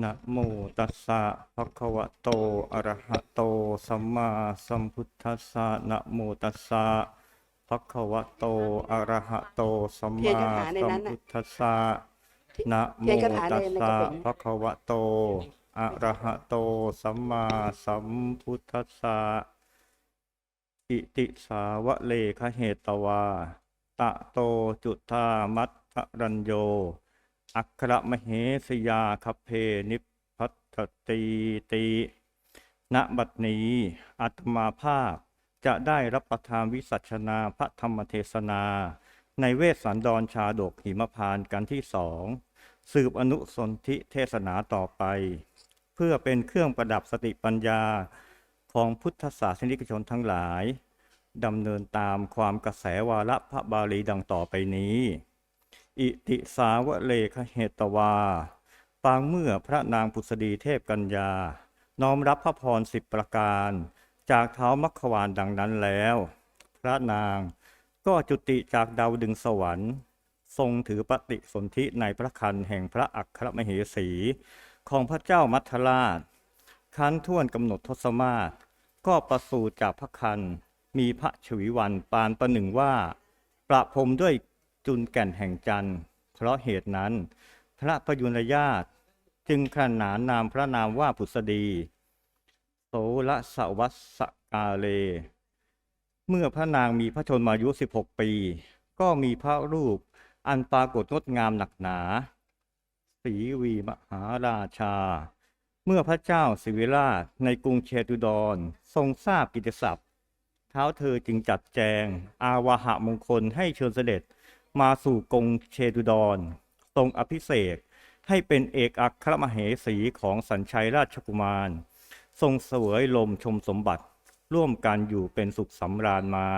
นะโมตัสสะภะคะวะโต อะระหะโต สัมมาสัมพุทธัสสะนะโมตัสสะภะคะวะโต อะระหะโต สัมมาสัมพุทธัสสะนะโมตัสสะระปุกภะคะวะโต อะระหะโต สัมมาสัมพุทธัสสะอิติสาวะเลขเหตวา ตะโตจุธามัตถรัญโย อัครมเหสยาคเพนิพัตตีติณบัดนี้อาตมาภาพจะได้รับประทานวิสัชนาพระธรรมเทศนา ในเวสสันดรชาดกหิมพานกันที่สองสืบอนุสนธิเทศนาต่อไป เพื่อเป็นเครื่องประดับสติปัญญาของพุทธศาสนิกชนทั้งหลายดำเนินตามความกระแสวาระพระบาลีดังต่อไปนี้ อิติสาวะเลขเหตวา ปางเมื่อพระนางพุทธดีเทพกัญญา น้อมรับพระพรสิบประการ จากเท้ามัคควานดังนั้นแล้ว พระนางก็จุติจากดาวดึงสวรรค์ ทรงถือปฏิสนธิในพระคันแห่งพระอัครมเหสี ของพระเจ้ามัทราชคันท่วนกำหนดทศมาศก็ประสูติจากพระคันมีพระชวิวันปานประหนึ่งว่า ประพรมด้วย จุนแก่นแห่งจันทร์ เพราะเหตุนั้น พระประยุรญาตจึงขนานนามพระนามว่าผุสดี โสละสวัสกาเล เมื่อพระนางมีพระชนมายุ 16 ปี ก็มีพระรูปอันปรากฏงดงามหนักหนาสีวีมหาราชา เมื่อพระเจ้าสิวิราชในกรุงเชตุดรทรงทราบกิตติศัพท์ เท้าเธอจึงจัดแจง อาวาหะมงคลให้เชิญเสด็จ มาสู่กรงเชตุดร ทรงอภิเษกให้เป็นเอกอัครมเหสีของสัญชัยราชกุมาร ทรงเสวยลมชมสมบัติ ร่วมกันอยู่เป็นสุขสำราญมา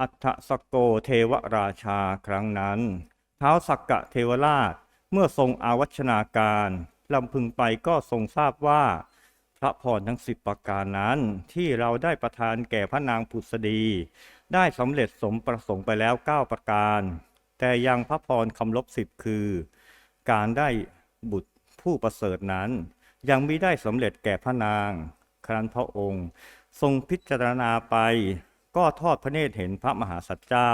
อัฏฐสกโกเทวราชาครั้งนั้นเท้าวสักกะเทวราชเมื่อทรงอาวัชนาการลำพึงไปก็ทรงทราบว่า พระพรทั้งสิบประการนั้นที่เราได้ประทานแก่พระนางผุษดี ได้สำเร็จสมประสงค์ไปแล้วเก้าประการ แต่ยังพระพรคำลบสิบคือ การได้บุตรผู้ประเสริฐนั้น ยังไม่ได้สำเร็จแก่พระนาง ครั้นพระองค์ ทรงพิจารณาไป ก็ทอดพระเนตรเห็นพระมหาสัจเจ้า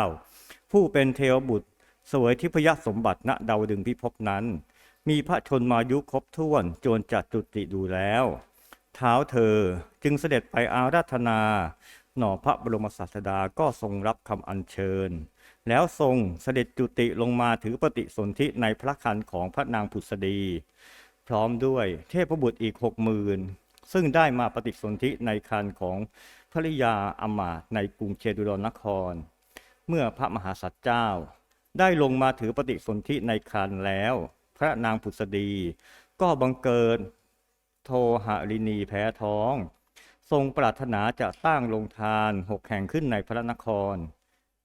ผู้เป็นเทวบุตรสวยทิพยสมบัติณดาวดึงพิภพนั้น มีพระชนมายุครบถ้วนจนจัดจุติดูแล้ว เท้าเธอจึงเสด็จไปอาราธนา หน่อพระบรมศาสดาก็ทรงรับคำอัญเชิญ แล้วทรงเสด็จจุติลงมาถือปฏิสนธิในพระคันของพระนางผุษดี พร้อมด้วยเทพบุตรอีกหกหมื่นซึ่งได้มาปฏิสนธิในคันของภริยาอมาตในกรุงเชตุรนคร เมื่อพระมหาสัตว์เจ้า ได้ลงมาถือปฏิสนธิในคันแล้ว พระนางผุษดี ก็บังเกิดโทหรินีแพ้ท้อง ทรงปรารถนาจะตั้างโรงทานหกแห่งขึ้นในพระนคร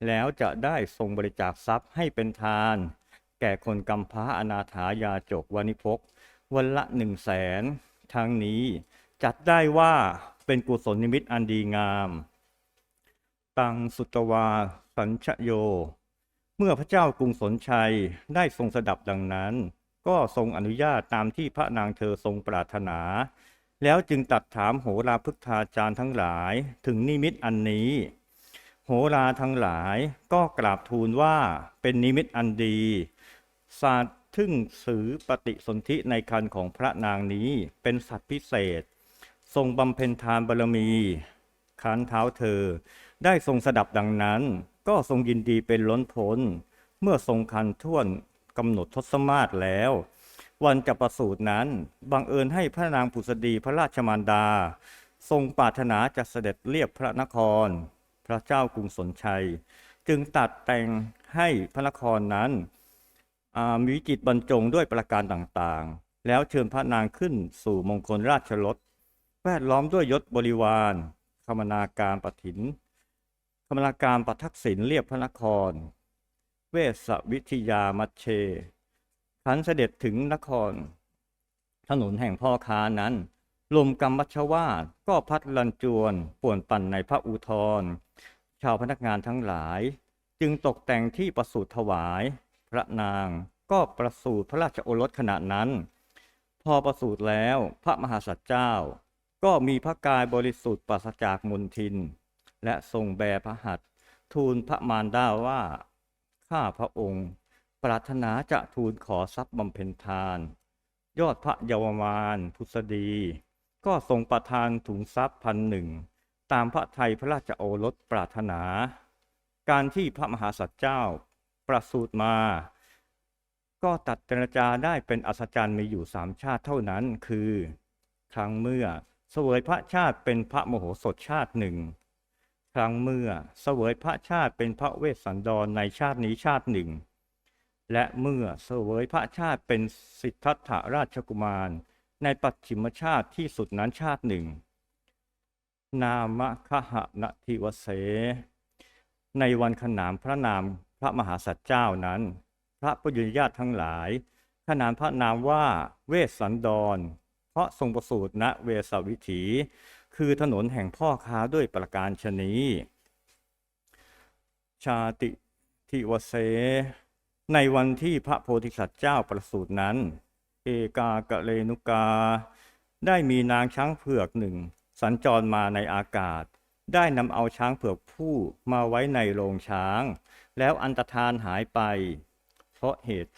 แล้วจะได้ทรงบริจาคทรัพย์ให้เป็นทาน แก่คนกำพร้าอนาถายาจกวานิพก วันละหนึ่งแสนทั้งนี้จัดได้ว่าเป็นกุศลนิมิตอันดีงาม ตังสุตวาสัญชโย เมื่อพระเจ้ากรุงสนชัยได้ทรงสดับดังนั้น ก็ทรงอนุญาตตามที่พระนางเธอทรงปรารถนา แล้วจึงตัดถามโหราพฤกษาจารย์ทั้งหลายถึงนิมิตอันนี้ โหราทั้งหลายก็กราบทูลว่าเป็นนิมิตอันดี ศาสตร์ทึ่งสือปฏิสนธิในคันของพระนางนี้เป็นสัตว์พิเศษ ทรงบำเพ็ญทานบารมีคันเท้าเธอ ได้ทรงสดับดังนั้น ก็ทรงยินดีเป็นล้นพ้น เมื่อทรงคันท่วนกำหนดทศมาศแล้ว วันจะประสูตินั้น บังเอิญให้พระนางผุษดีพระราชมารดา ทรงปรารถนาจะเสด็จเรียบพระนคร พระเจ้ากรุงสนชัย จึงตัดแต่งให้พระนครนั้นมีจิตบรรจงด้วยประการต่างๆ แล้วเชิญพระนางขึ้นสู่มงคลราชรถแวดล้อมด้วยยศบริวารคมนาการปถินคมนาการปทักษิณเรียบพระนคร เวสวิทยามัชเช ขันเสด็จถึงนคร ถนนแห่งพ่อค้านั้น ลมกรรมวัชวาทก็พัดลันจวนป่วนปั่นในพระอุทรชาวพนักงานทั้งหลาย จึงตกแต่งที่ประสูติถวาย พระนางก็ประสูติพระราชโอรสขณะนั้น พอประสูติแล้วพระมหาสัจเจ้า ก็มีพระกายบริสุทธิ์ปราศจากมลทิน และทรงแบพระหัตถ์ทูลพระมารดาว่า ข้าพระองค์ ปรารถนาจะทูลขอทรัพย์บำเพ็ญทาน ยอดพระเยาวมานพุษดี ก็ทรงประทานถุงทรัพย์พันหนึ่งตามพระไทยพระราชโอรสปรารถนา การที่พระมหาสัจเจ้าประสูติมา ก็ตัดเจรจาได้เป็นอัศจรรย์มีอยู่สามชาติเท่านั้นคือ ครั้งเมื่อเสวยพระชาติเป็นพระโมโหสถชาติหนึ่งครั้งเมื่อเสวยพระชาติเป็นพระเวสสันดรในชาตินี้ชาติหนึ่ง และเมื่อเสวยพระชาติเป็นสิทธัตถราชกุมาร ในปัจฉิมชาติที่สุดนั้นชาติหนึ่ง นามคหะนทิวเส ในวันขนามพระนามพระมหาสัจเจ้านั้น พระประยุรญาตทั้งหลาย ขนานพระนามว่าเวสสันดร เพราะทรงประสูติณเวสสวิถี คือถนนแห่งพ่อค้าด้วยประการชนีชาติทิวเส ในวันที่พระโพธิสัตว์เจ้าประสูตินั้น เอกากะเลนุกา ได้มีนางช้างเผือกหนึ่ง สัญจรมาในอากาศ ได้นำเอาช้างเผือกผู้มาไว้ในโรงช้าง แล้วอันตรธานหายไป เพราะเหตุ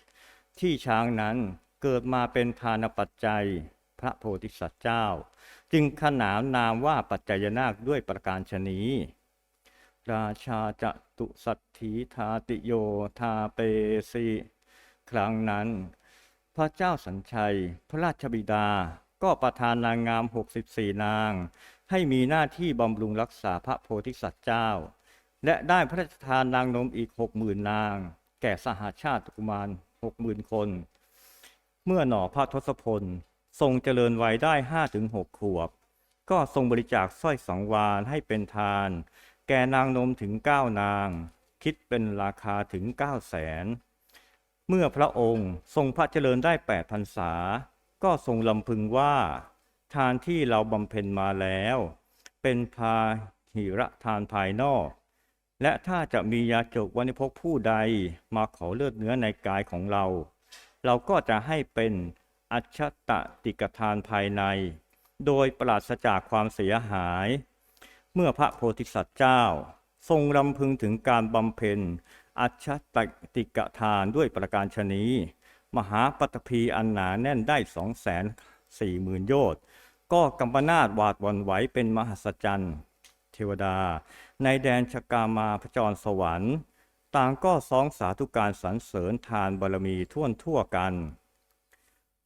ที่ช้างนั้นเกิดมาเป็นทานปัจจัยพระโพธิสัตว์เจ้า จึงขนานนามว่าปัจจยนาคด้วยประการชนี้ ราชาจตุสัตถีทาติโยทาเปสิครั้งนั้น พระเจ้าสัญชัย พระราชบิดาก็ประทานนางงาม 64 นาง ให้มีหน้าที่บำรุงรักษาพระโพธิสัตว์เจ้า และได้พระราชทานนางนมอีก 60,000 นาง แก่สหาชาติกุมาร 60,000 คน เมื่อหน่อพระทศพล ทรงเจริญวัยได้ 5-6 ขวบ ก็ทรงบริจาคสร้อยสังวานให้เป็นทาน แก่นางนมถึงเก้านาง คิดเป็นราคาถึงเก้าแสนเมื่อพระองค์ทรงพระเจริญได้แปดพรรษา ก็ทรงลำพึงว่า ทานที่เราบำเพ็ญมาแล้ว เป็นพาหิระทานภายนอก และถ้าจะมียาจกวันิพกผู้ใดมาขอเลือดเนื้อในกายของเรา เราก็จะให้เป็นอัชตติกทานภายใน โดยปราศจากความเสียหาย เมื่อพระโพธิสัตว์เจ้า ทรงรำพึงถึงการบำเพ็ญ อัชตติกทานด้วยประการชนีมหาปัตภีอันหนาแน่นได้สองแสนสี่หมื่นโยชน์ก็กำปนาดหวาดวันไหวเป็นมหัศจรรย์เทวดา ในแดนชกามาพจรสวรรค์ ต่างก็ซ้องสาธุการสรรเสริญทานบารมีท่วนทั่วกัน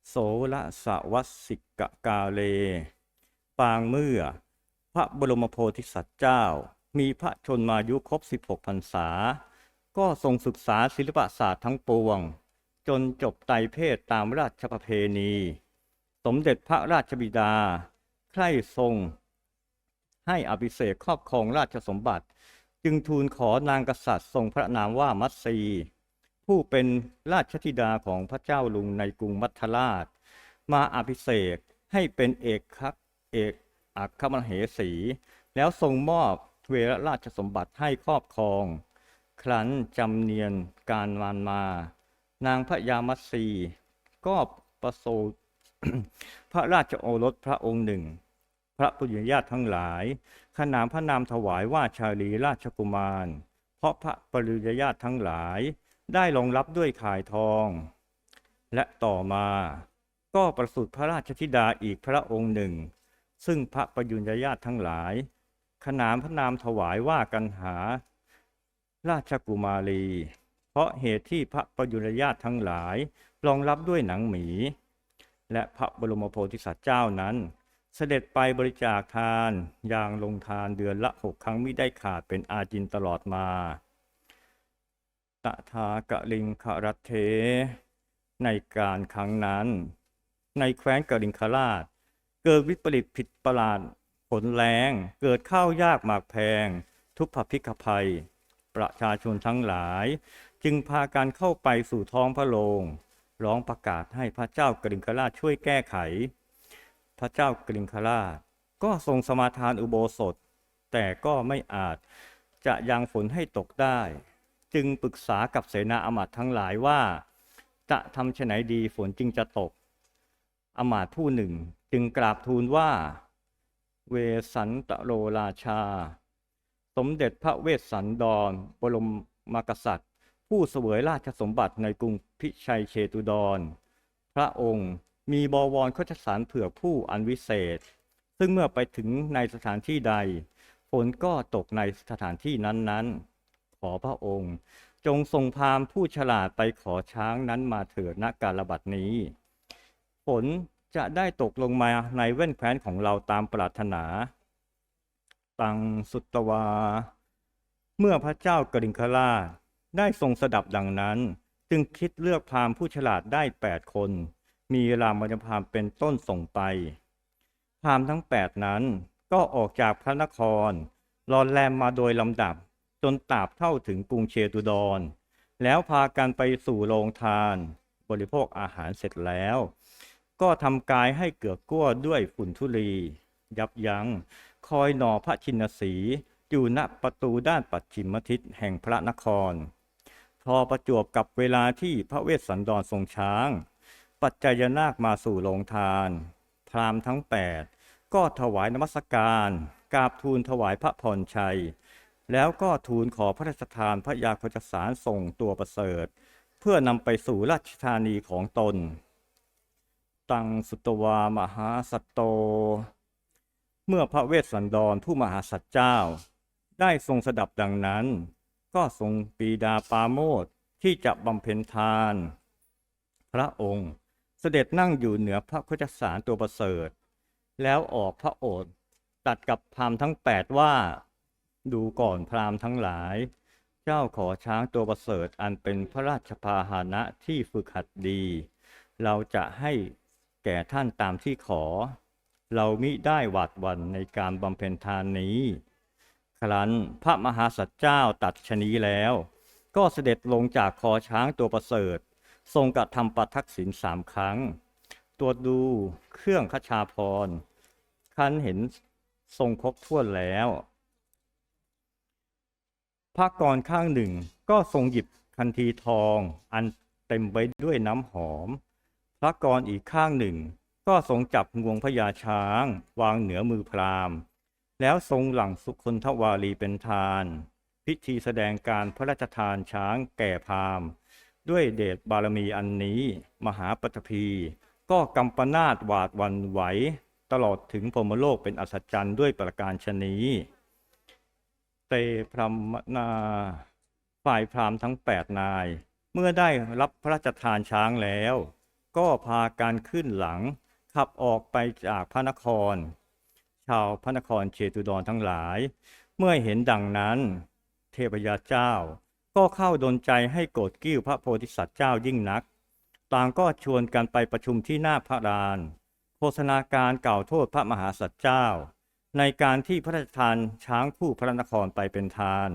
โสละสวัสิกกาเล ปางเมื่อ พระบรมโพธิสัตว์เจ้า มีพระชนมายุครบ 16พรรษา ก็ทรงศึกษาศิลปศาสตร์ทั้งปวง จนจบไตรเพศตามราชประเพณี สมเด็จพระราชบิดา ใคร่ทรง ให้อภิเษกครอบครองราชสมบัติ จึงทูลขอนางกษัตริย์ทรงพระนามว่ามัตสีผู้เป็นราชธิดาของพระเจ้าลุงในกรุงมัทราช มาอภิเษกให้เป็นเอกคักเอก อัครมเหสี แล้วทรงมอบเวรราชสมบัติให้ครอบครอง ครั้นจำเนียนการวานมา นางพระยามัตสีก็ประสูติพระราชโอรสพระองค์หนึ่ง พระปุญญาติทั้งหลาย ขนามพระนามถวายว่าชาลีราชกุมาร เพราะพระปริยญาติทั้งหลายได้รองรับด้วยข่ายทอง และต่อมาก็ประสูติพระราชธิดาอีกพระองค์หนึ่ง ซึ่งพระประยุญญาติทั้งหลาย ขนามพระนามถวายว่ากันหา ราชกุมารี เพราะเหตุที่พระประยุรญาติทั้งหลายรองรับด้วยหนังหมี และพระบรมโพธิสัตว์เจ้านั้น เสด็จไปบริจาคทานอย่างลงทานเดือนละหกครั้งมิได้ขาดเป็นอาจินตลอดมาตถากะลิงครัตเท ในการครั้งนั้น ในแคว้นกะลิงคราช เกิดวิปริตผิดประหลาดผลแรงเกิดข้าวยากหมากแพง ทุพพิกภัย ประชาชนทั้งหลาย จึงพากันเข้าไปสู่ท้องพระโรงร้องประกาศให้พระเจ้ากริงคราชช่วยแก้ไข พระเจ้ากริงคราช ก็ทรงสมาทานอุโบสถ แต่ก็ไม่อาจจะยังฝนให้ตกได้ จึงปรึกษากับเสนาอมาตย์ทั้งหลายว่า จะทำไฉนดีฝนจึงจะตก อมาตย์ผู้หนึ่ง จึงกราบทูลว่า เวสันตโรราชา สมเด็จพระเวสสันดร บรมมกษัตริย์ ผู้เสวยราชสมบัติในกรุงพิชัยเชตุดร พระองค์มีบวรโคชสารเผื่อผู้อันวิเศษ ซึ่งเมื่อไปถึงในสถานที่ใดฝนก็ตกในสถานที่นั้นๆ ขอพระองค์ จงทรงพามผู้ฉลาดไปขอช้างนั้นมาเถิดณการระบัดนี้ ฝนจะได้ตกลงมาในแว่นแคว้นของเราตามปรารถนา ตังสุตตวา เมื่อพระเจ้ากริงคราชได้ทรงสดับดังนั้น จึงคิดเลือกพราหมณ์ผู้ฉลาดได้แปดคน มีรามยพามเป็นต้นส่งไป พราหมณ์ทั้งแปดนั้นก็ออกจากพระนครรอนแรมมาโดยลำดับ จนตราบเท่าถึงกรุงเชตุดร แล้วพากันไปสู่โรงทาน บริโภคอาหารเสร็จแล้ว ก็ทำกายให้เกือกกั้วด้วยฝุ่นธุลี ยับยัง้ง คอยหนอพระชินสี อยู่ณประตูด้านปัจฉิมทิศแห่งพระนคร พอประจวบกับเวลาที่พระเวสสันดรทรงช้าง ปัจจยนาคมาสู่โรงทาน พรามทั้งแปดก็ถวายนมัสการกราบทูลถวายพระพรชัย แล้วก็ทูลขอพระราชทานพระยาโคจสารส่งตัวประเสริฐ เพื่อนำไปสู่ราชธานีของตน ตังสุตวามหาสัตโต เมื่อพระเวสสันดรผู้มหาสัตเจ้า ได้ทรงสดับดังนั้น ก็ทรงปีดาปาโมทที่จะบำเพ็ญทาน พระองค์เสด็จนั่งอยู่เหนือพระโคจสารตัวประเสริฐ แล้วออกพระโอษฐ์ตัดกับพราหมณ์ทั้งแปดว่า ดูก่อนพราหมณ์ทั้งหลาย เจ้าขอช้างตัวประเสริฐอันเป็นพระราชพาหนะที่ฝึกหัดดี เราจะให้ ก่ท่านตามที่ขอ เรามิได้หวาดวันในการบำเพ็ญทานนี้ ครั้นพระมหาสัจเจ้าตัดชนี้แล้ว ก็เสด็จลงจากคอช้างตัวประเสริฐ ทรงกระทำประทักษิณสามครั้ง ตรวจดูเครื่องขชาพรคันเห็นทรงครบถ้วนแล้วพระกรข้างหนึ่งก็ทรงหยิบคันทีทองอันเต็มไปด้วยน้ำหอม พระกรอีกข้างหนึ่ง ก็ทรงจับงวงพญาช้าง วางเหนือมือพราหมณ์ แล้วทรงหลังสุคนทวารีเป็นทาน พิธีแสดงการพระราชทานช้างแก่พราหมณ์ ด้วยเดชบารมีอันนี้ มหาปฐพี ก็กำปนาตหวาดวันไหว ตลอดถึงพรหมโลกเป็นอัศจรรย์ด้วยประการชนีเตพรมนาฝ่ายพราหมณ์ทั้งแปดนาย เมื่อได้รับพระราชทานช้างแล้ว ก็พาการขึ้นหลัง ขับออกไปจากพระนคร ชาวพระนครเชตุดรทั้งหลาย เมื่อเห็นดังนั้น เทพยาเจ้า ก็เข้าดนใจให้โกรธกิ้วพระโพธิสัตว์เจ้ายิ่งนัก ต่างก็ชวนกันไปประชุมที่หน้าพระลาน โฆษณาการกล่าวโทษพระมหาสัตว์เจ้า ในการที่พระราชทานช้างผู้พระนครไปเป็นทาน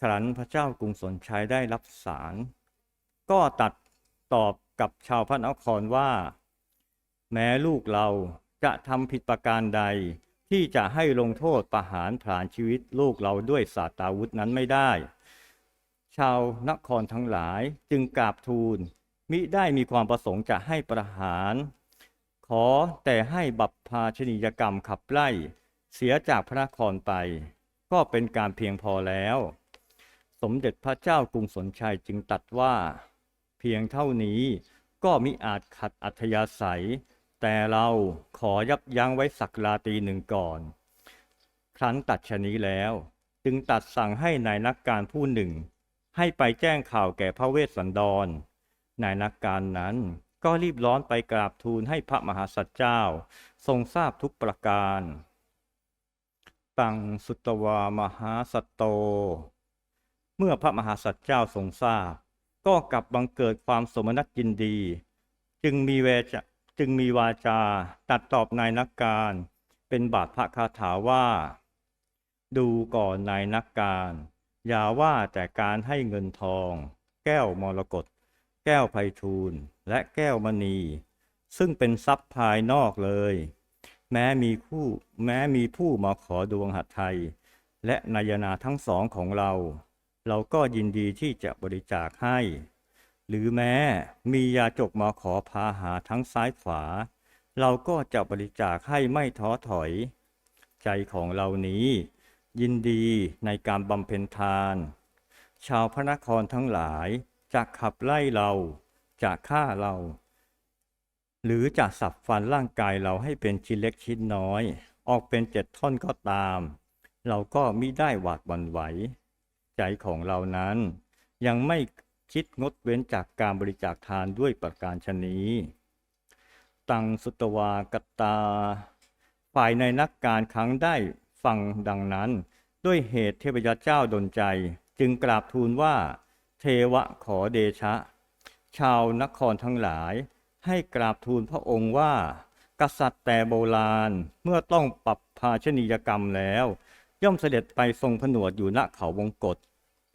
ครั้นพระเจ้ากรุงสนชัยได้รับสาร ก็ตัดตอบ กับชาวพระนครว่า แม้ลูกเราจะทำผิดประการใด ที่จะให้ลงโทษประหารผลาญชีวิตลูกเราด้วยศาสตราวุธนั้นไม่ได้ ชาวนครทั้งหลายจึงกราบทูลมิได้มีความประสงค์จะให้ประหาร ขอแต่ให้บัพพาชนียกรรมขับไล่ เสียจากพระนครไป ก็เป็นการเพียงพอแล้ว สมเด็จพระเจ้ากรุงสนชัยจึงตัดว่า เพียงเท่านี้ ก็มิอาจขัดอัธยาศัย แต่เราขอยับยั้งไว้สักลาตีหนึ่งก่อน ครั้นตัดชนี้แล้ว จึงตัดสั่งให้นายนักการผู้หนึ่ง ให้ไปแจ้งข่าวแก่พระเวสสันดร นายนักการนั้นก็รีบร้อนไปกราบทูลให้พระมหาสัตว์เจ้า ทรงทราบทุกประการ ตังสุตวามหาสัตโต เมื่อพระมหาสัตว์เจ้าทรงทราบ ก็กลับบังเกิดความสมนัตยินดี จึงมีเวจจึงมีวาจาตัดตอบนายนักการ เป็นบาทพระคาถาว่า ดูก่อนนายนักการ อย่าว่าแต่การให้เงินทอง แก้วมรกตแก้วไพฑูรย์และแก้วมณี ซึ่งเป็นทรัพย์ภายนอกเลย แม้มีผู้แม้มีผู้มาขอดวงหัตถ์ไทย และนายนาทั้งสองของเรา เราก็ยินดีที่จะบริจาคให้ หรือแม้มียาจกมาขอพาหาทั้งซ้ายขวา เราก็จะบริจาคให้ไม่ท้อถอย ใจของเรานี้ ยินดีในการบำเพ็ญทาน ชาวพระนครทั้งหลายจะขับไล่เราจะฆ่าเรา หรือจะสับฟันร่างกายเราให้เป็นชิ้นเล็กชิ้นน้อย ออกเป็นเจ็ดท่อนก็ตาม เราก็มิได้หวาดหวั่นไหว ใจของเรานั้น ยังไม่คิดงดเว้นจากการบริจาคทานด้วยประการชนีตังสุตวากตา ฝ่ายในนักการครั้งได้ฟังดังนั้น ด้วยเหตุเทพยเจ้าดลใจ จึงกราบทูลว่า เทวะขอเดชะ ชาวนครทั้งหลาย ให้กราบทูลพระองค์ว่า กษัตริย์แต่โบราณเมื่อต้องปรับภาชนียกรรมแล้ว ย่อมเสด็จไปทรงผนวดอยู่ณเขาวงกฏ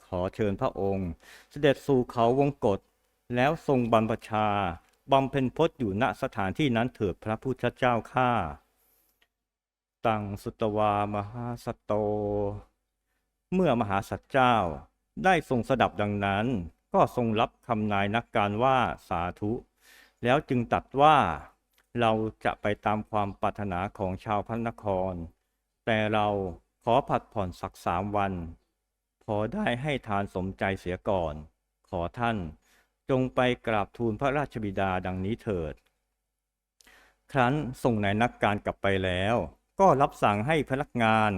ขอเชิญพระองค์ เสด็จสู่เขาวงกฏแล้วทรงบรรพชาบำเพ็ญพจน์อยู่ณสถานที่นั้นเถิดพระพุทธเจ้าข้าตังสุตวามหาสตโต เมื่อมหาสัตว์เจ้าได้ทรงสดับดังนั้น ก็ทรงรับคำนายนักการว่าสาธุ แล้วจึงตัดว่าเราจะไปตามความปรารถนาของชาวพระนคร แต่เรา อผัดผ่อนสักสามวัน พอได้ให้ทานสมใจเสียก่อน ขอท่านจงไปกราบทูลพระราชบิดาดังนี้เถิด ครั้นส่งนายนักการกลับไปแล้ว ก็รับสั่งให้พนักงาน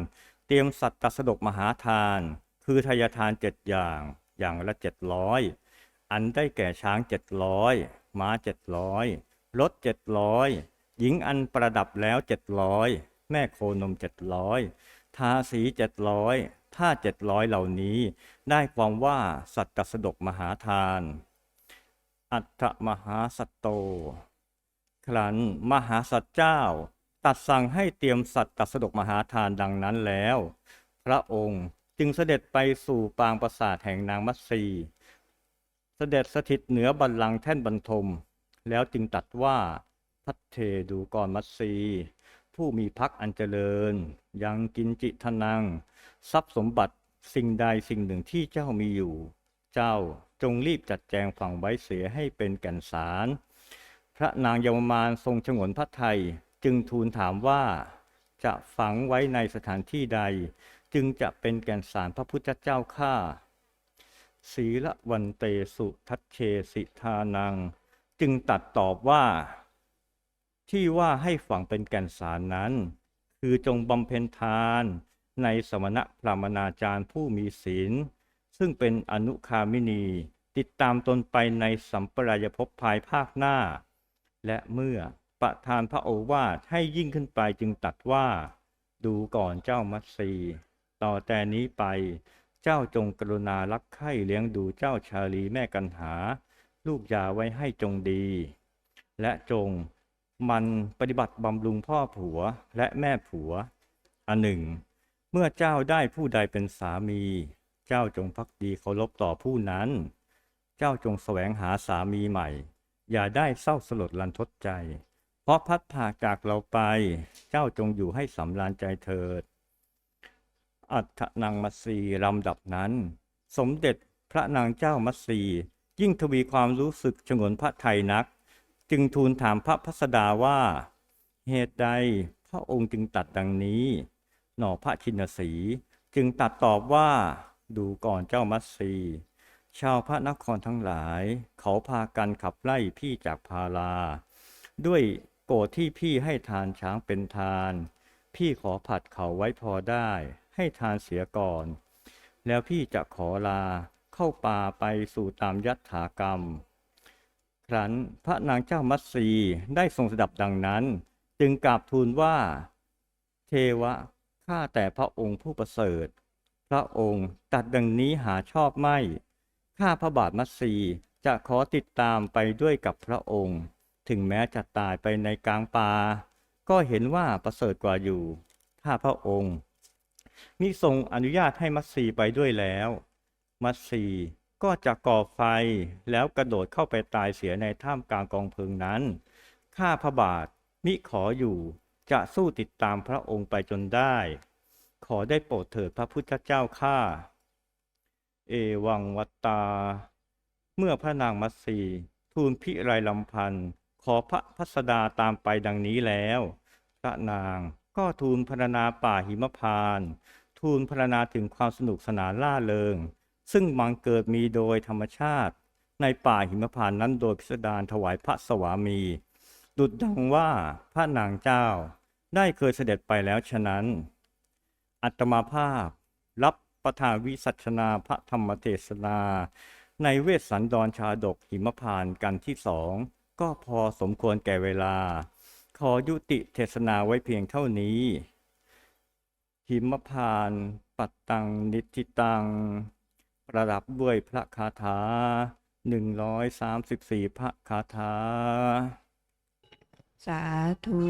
เตรียมสัตว์ตัสดกมหาทาน คือทายทานเจ็ดอย่างอย่างละเจ็ดร้อยอันได้แก่ช้างเจ็ดร้อยม้าเจ็ดร้อยรถเจ็ดร้อยหญิงอันประดับแล้วเจ็ดร้อยแม่โคนมเจ็ดร้อย ทาสีเจ็ดร้อยถ้าเจ็ดร้อยเหล่านี้ ได้ความว่าสัตว์ตัสดกมหาทาน อัฏฐมหาสัตโต ครั้นมหาสัตเจ้า ตัดสั่งให้เตรียมสัตว์ตัสดกมหาทานดังนั้นแล้ว พระองค์จึงเสด็จไปสู่ปางปราสาทแห่งนางมัตสีเสด็จสถิตเหนือบัลลังก์แท่นบรรทม แล้วจึงตัดว่าพัทเทดูกรมัตสี ผู้มีพักอันเจริญ ยังกินจิทนัง ทรัพย์สมบัติสิ่งใดสิ่งหนึ่งที่เจ้ามีอยู่ เจ้าจงรีบจัดแจงฝังไว้เสียให้เป็นแก่นสาร พระนางเยาวมานทรงฉงนพระไทยจึงทูลถามว่า จะฝังไว้ในสถานที่ใด จึงจะเป็นแก่นสารพระพุทธเจ้าข้าศีละวันเตสุทัชเชสิทานัง จึงตัดตอบว่า ที่ว่าให้ฝังเป็นแก่นสารนั้น คือจงบำเพ็ญทานในสมณะพรามนาจารย์ผู้มีศีล ซึ่งเป็นอนุคามินี ติดตามตนไปในสัมปรายภพภายภาคหน้า และเมื่อประทานพระโอวาทให้ยิ่งขึ้นไปจึงตัดว่า ดูก่อนเจ้ามัตสีต่อแต่นี้ไป เจ้าจงกรุณารักใคร่เลี้ยงดูเจ้าชาลีแม่กันหา ลูกยาไว้ให้จงดี และจง มันปฏิบัติบำรุงพ่อผัวและแม่ผัว อันหนึ่ง เมื่อเจ้าได้ผู้ใดเป็นสามี เจ้าจงพักดีเคารพต่อผู้นั้น เจ้าจงแสวงหาสามีใหม่ อย่าได้เศร้าสลดลันทดใจ เพราะพัดผ่าจากเราไป เจ้าจงอยู่ให้สำราญใจเถิด อัฏนางมัสีลำดับนั้น สมเด็จพระนางเจ้ามัสียิ่งทวีความรู้สึกฉงนพระไทยนัก จึงทูลถามพระพัสดาว่า เหตุใดพระองค์จึงตัดดังนี้ หน่อพระชินสีจึงตัดตอบว่าดูก่อนเจ้ามัตสีชาวพระนครทั้งหลาย เขาพากันขับไล่พี่จากพาลาด้วยโกรธที่พี่ให้ทานช้างเป็นทาน พี่ขอผัดเขาไว้พอได้ ให้ทานเสียก่อน แล้วพี่จะขอลาเข้าป่าไปสู่ตามยัตถากรรม ครั้นพระนางเจ้ามัตสีได้ทรงสดับดังนั้น จึงกราบทูลว่า เทวะข้าแต่พระองค์ผู้ประเสริฐ พระองค์ตัดดังนี้หาชอบไม่ ข้าพระบาทมัตสีจะขอติดตามไปด้วยกับพระองค์ ถึงแม้จะตายไปในกลางป่าก็เห็นว่าประเสริฐกว่าอยู่ถ้าพระองค์มิทรงอนุญาตให้มัตสีไปด้วยแล้ว มัตสี ก็จะก่อไฟแล้วกระโดดเข้าไปตายเสียในท่ามกลางกองเพลิงนั้น ข้าพระบาทมิขออยู่จะสู้ติดตามพระองค์ไปจนได้ ขอได้โปรดเถิดพระพุทธเจ้าข้า เอวังวัตตา เมื่อพระนางมัตสีทูลพิไรลำพันธ์ขอพระพัสดาตามไปดังนี้แล้ว พระนางก็ทูลพรรณนาป่าหิมพาน ทูลพรรณนาถึงความสนุกสนานล่าเริง ซึ่งบังเกิดมีโดยธรรมชาติ ในป่าหิมพานต์นั้นโดยพิสดารถวายพระสวามี ดุดดังว่าพระนางเจ้าได้เคยเสด็จไปแล้วฉะนั้น อัตมาภาพ รับประทานวิสัชนาพระธรรมเทศนา ในเวสสันดรชาดกหิมพานต์กันที่สอง ก็พอสมควรแก่เวลา ขอยุติเทศนาไว้เพียงเท่านี้ หิมพานต์ปัตตัง นิทิตัง ประดับด้วยพระคาถาหนึ่งร้อยสามสิบสี่พระคาถา สาธุ